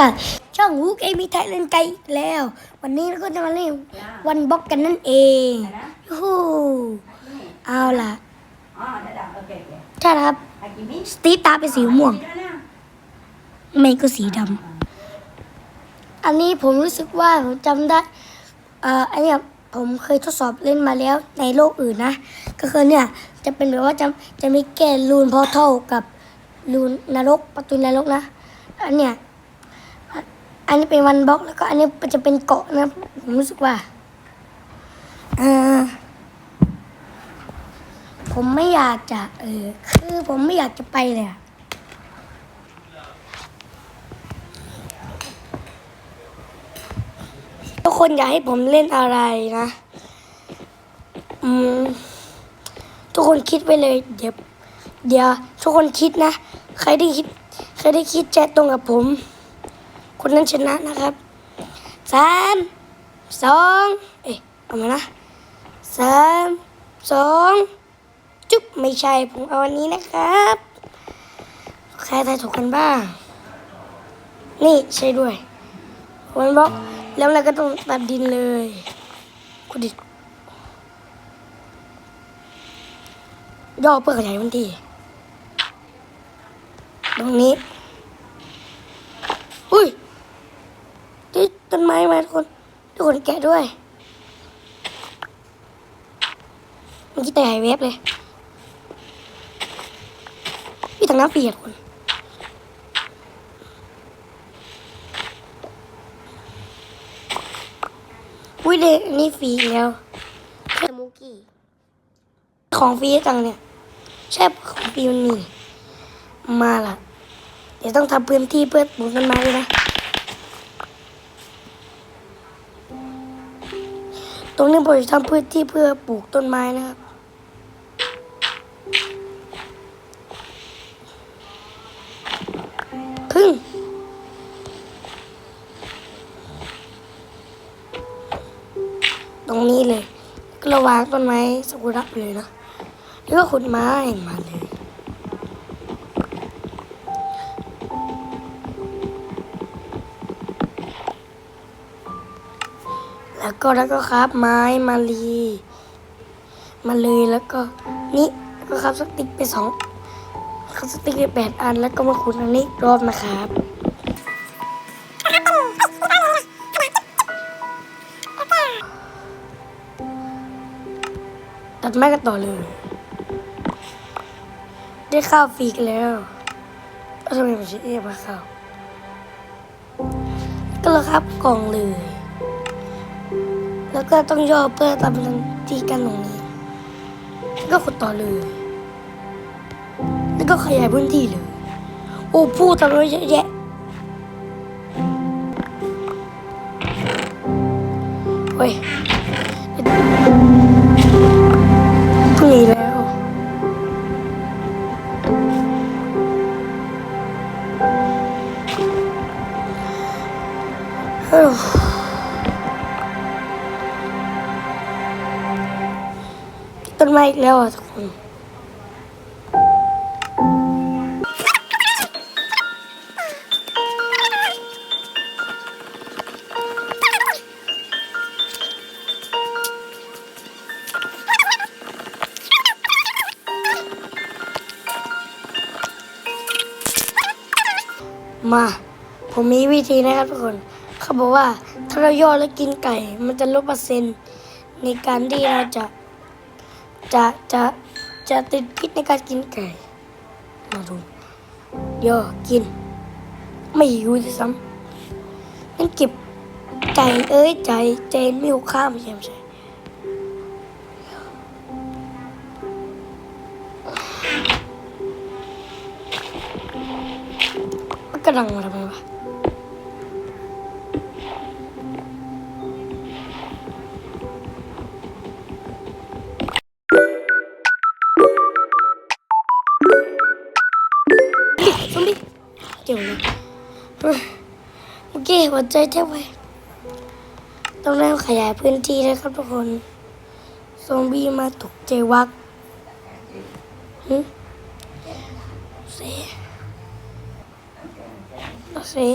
กับช่องฮูกเอมีไทยเล่นไกลอีกแล้ว วันนี้เราก็จะมาเล่นวันบล็อกกันนั่นเองยูฮูเอาล่ะอ๋อเดี๋ยวๆโอเคโอเคใช่ครับอากิมิสตีฟตาเป็นสีม่วงเดี๋ยนะเมย์ก็สีดำอันนี้ผมรู้สึกว่าผมจำได้เอ่ออันเนี้ยผมเคยทดสอบเล่นมาแล้วในโลกอื่นนะ ก็คือเนี่ย จะเป็นแบบว่าจะจะมีแก่ลูนพอเท่ากับลูนนรกประตูนรกนะ อันเนี้ยอัน อันนี้เป็นวันบล็อกแล้วก็อันนี้จะเป็นเกาะนะผมรู้สึกว่าเออผมไม่อยากจะ เออ คือผมไม่อยากจะไปเลยอะทุกคนอยากให้ผมเล่นอะไรนะ อืม ทุกคนคิดไปเลย เดี๋ยว เดี๋ยว ทุกคนคิดนะ ใครได้คิด ใครได้คิดแจตรงกับผม คนนั้นชนะนะครับสามสองเอ๊ะเอามานะสามสองจุ๊บไม่ใช่ผมเอาอันนี้นะครับ ใครทายถูกกันบ้าง นี่ใช่ด้วยมันบล็อกแล้วเราก็ต้องตัดดินเลยกูดิย่อเพื่อขยายพื้นที่ตรงนี้ อุ้ย ต้นไม้มาทุกคนทุกคนแกะด้วยมันคิดแต่หายเว็บเลยพี่ทางน้ำเปียกคนอุ้ยเด็กนี่ฟรีแล้วสมูกี้ของฟรีจังเนี่ยใช่ของฟรีมันมีมาล่ะ เดี๋ยวต้องทำพื้นที่เพื่อปลูกต้นไม้ด้วยนะ รงนี้ผมจะทำพื้นที่เพื่อปลูกต้นไม้นะครับพึ่งตรงนี้เลย ก็ระวางต้นไม้สกุระไปเลยนะแล้วก็ขุดไม้มาเลย แล้วก็แล้วก็ครับไม้มาลีมาเลยแล้วก็นี่แล้วก็ครับสติ๊กไปสองครับสติ๊กไปแปดอันแล้วก็มาขุดอันนี้รอบนะครับตัดไม้กันต่อเลย ได้ข้าวฟรีกันแล้วแล้วทำไมผมใช้เอฟมาข้าวก็แล้วครับกล่องเลย แล้วก็ต้องย่อเพื่อตำแหนที่กันตรงนี้ แล้วก็ขุดต่อเลย แล้วก็ขยายพื้นที่เลย โอ้พูดตำรวจเยอะแยะ อีกแล้วอะทุกคนมา ผมมีวิธีนะครับทุกคน เขาบอกว่าถ้าเราย่อแล้วกินไก่ มันจะลดเปอร์เซ็นต์ในการที่เราจะ จะจะจะติดพิษในการกินไก่มาดูย่อกิน ไม่หิวด้วยซ้ำนั่นเก็บใจเอ้ยใจใจไม่หิวข้าวไม่ใช่ไม่ใช่มันกระดังมาทำไมวะ เมื่อกี้หัวใจแทบไปต้องเริ่มขยายพื้นที่นะครับทุกคน ซอมบี้มาตกใจวักหึเสียเสีย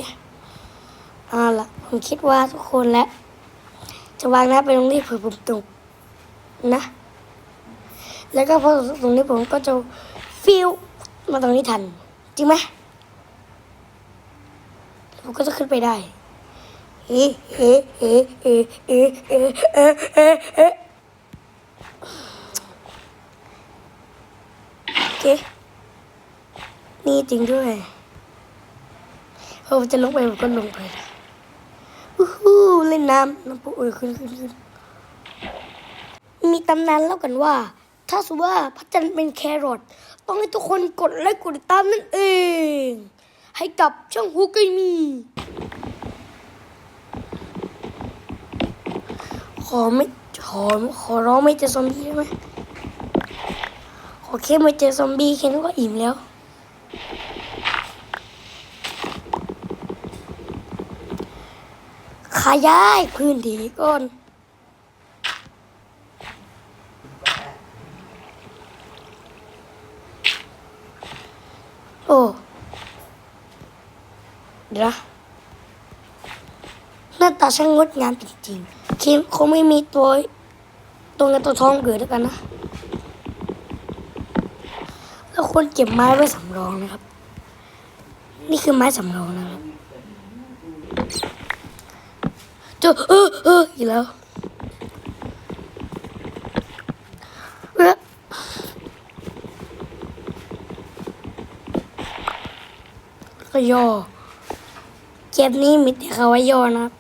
เอาละผมคิดว่าทุกคนและจะวางนะไปตรงนี้เผื่อผมตกนะ แล้วก็พอตรงนี้ผมก็จะฟิวมาตรงนี้ทัน จริงไหมผมก็จะขึ้นไปได้ โอเค นี่จริงด้วยผมจะลงไปผมก็ลงไปนะอู้หูเล่นน้ำน้ำปูเออขึ้นขึ้นขึ้นมีตำนานเล่ากันว่า ถ้าสุว่าพระจันทร์เป็นแครอทต้องให้ทุกคนกดไลค์กดติดตามนั่นเอง ให้กับช่องฮูกิมี อไม่ขอขอร้องไม่เจอซอมบี้ได้ไหมขอแค่ไม่เจอซอมบี้แค่นั้นก็อิ่มแล้ว ขยายพื้นที่ก่อนโอ้เดี๋ยวนะหน้าตาช่างงดงามจริงๆ คิมคงไม่มีตัวตัวเงินตัวทองเกิดแล้วกันนะ แล้วควรเก็บไม้ไว้สำรองนะครับ นี่คือไม้สำรองนะครับเจอเออเอออีกแล้วเออก็ย่อเกมนี้มีแต่คำว่าย่อนะครับ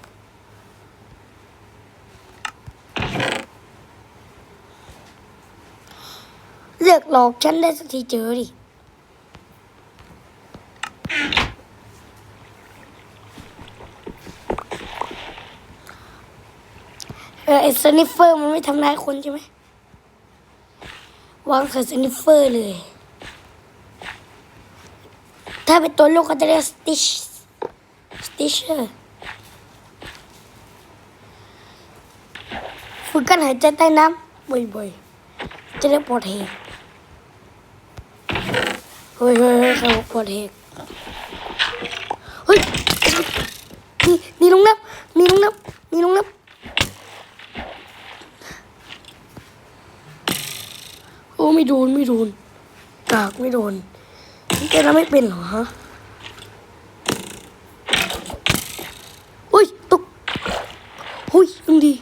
เลือกหลอกฉันได้สักทีเจอดิเออไอ้สนิฟเฟอร์มันไม่ทำร้ายคนใช่ไหมวางใส่สนิฟเฟอร์เลย ถ้าเป็นตัวลูกก็จะเรียกสติชสติชเชอร์ฝึกการหายใจใต้น้ำบ่อยๆจะได้ปลอดเหตุเฮ้ย ฮ้ยเฮ้ยเขาปลอดเหตุเฮ้ยนี่นี่ลงน้ำนี่ลงน้ำนี่ลงน้ำโอ้ไม่โดนไม่โดนกากไม่โดนนี่แกทำไม่เป็นเหรอฮะเฮ้ยตกเฮ้ยยังดี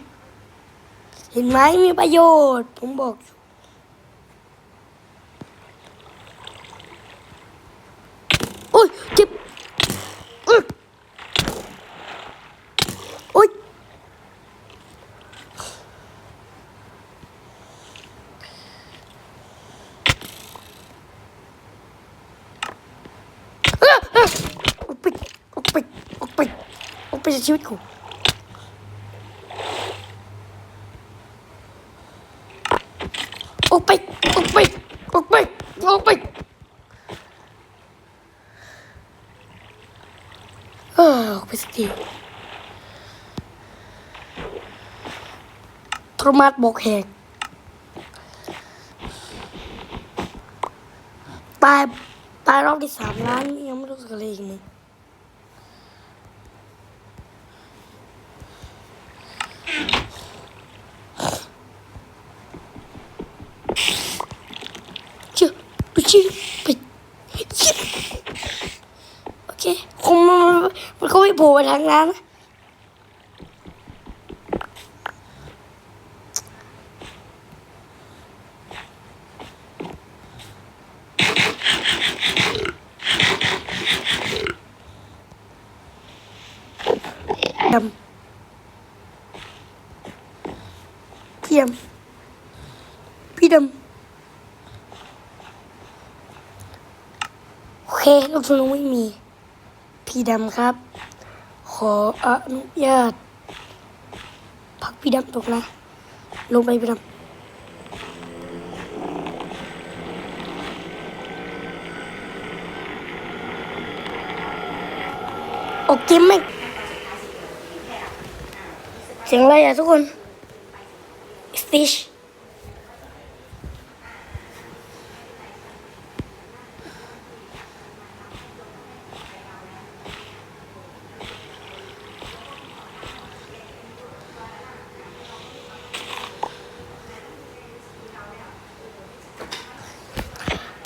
เห็นไหมมีประโยชน์ ผมบอกอยู่โอ้ยเจ็บอึ๊กโอ้ยอะอะออกไปออกไปออกไป ออกไปจากชีวิตกูออกไปออกไปออกไปออกไปเออออกไปสักทีทรมาสบอกแหกตายตายรอบที่สามล้านยังไม่รู้สึกอะไรอีกเลยเชื่อไปเชื่อไปเชื่อโอเคคงมันมันก็ไม่ โผล่ไปทางนั้นดำพี่ดำพี่ดำโอเคลูกธนูไม่มี พี่ดำครับ ออนุญาตพักพี่ดำตกนะ ลงไปพี่ดำโอเคไหมเสียงอะไรอะทุกคนส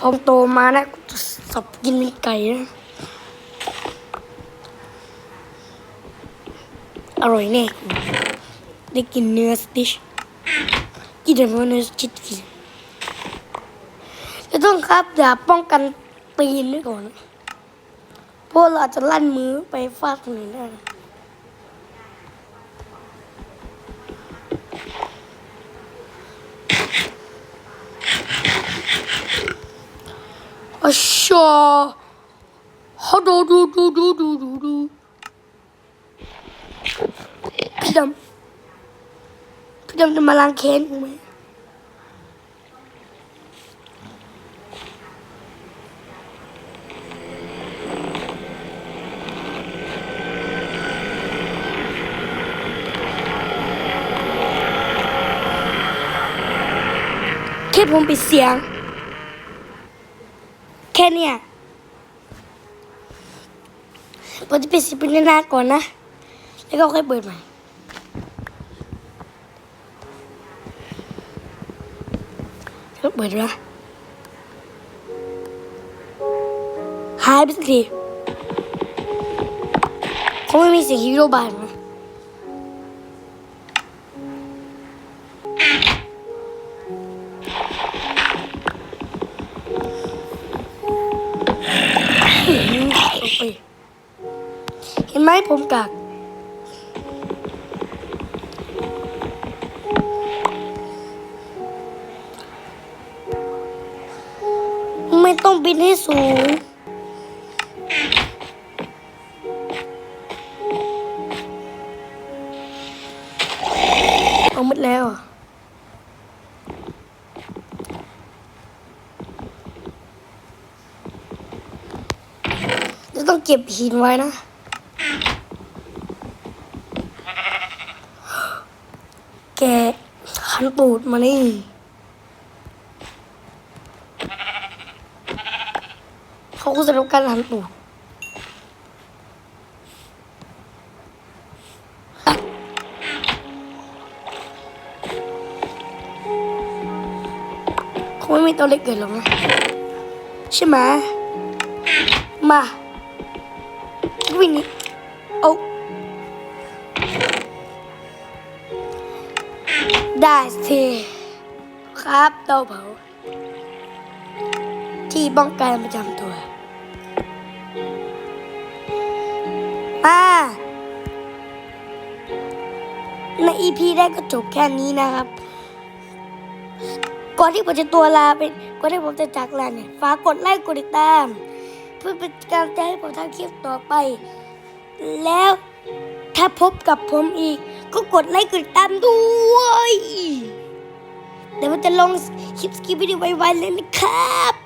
อมโตมานะกูจะสับกินเป็นไก่นะอร่อยแน่ได้กินเนื้อสติชกินแต่เนื้อชิดกินจะต้องครับอย่าป้องกันตีนไว้ก่อน เพราะเราจจะลั่นมือไปฟาดคนอื่นได้ นะอะชาฮัลโหลดูดูดูดูดูดูพี่ดำพี่ดำจะมาล้างแค้นกูไหมแค่ผมปิดเสียง เนี้ยผมจะปิดสิบเป็นานๆก่อนนะ แล้วก็ค่อยเปิดใหม่ก็เปิดนะหายไปสักทีเขาไม่มีเสียงฮีโร่บานนะ ห็นไหมผมกากไม่ต้องบินให้สูง เอาหมดแล้วจะต้องเก็บหินไว้นะ แกขัน ตูดมานี่เขาก็จะรับการหันตูดคงไม่มีตัวเล็กเกิดหรอกนะใช่ไหมมาวิ่งนี่ ได้สิครับเตาเผา ที่ป้องกันประจำตัวอ่าใน EP แรกก็จบแค่นี้นะครับ ก่อนที่ผมจะตัวลาไปก่อนที่ผมจะจากลาเนี่ยฝากกดไลค์กดติดตาม เพื่อเป็นกำลังใจให้ผมทำคลิปต่อไป แล้วถ้าพบกับผมอีก ก็กดไลค์กดติดตามด้วย เดี๋ยวมันจะลงคลิปสกิปวิดีโอไวๆเลยนะครับ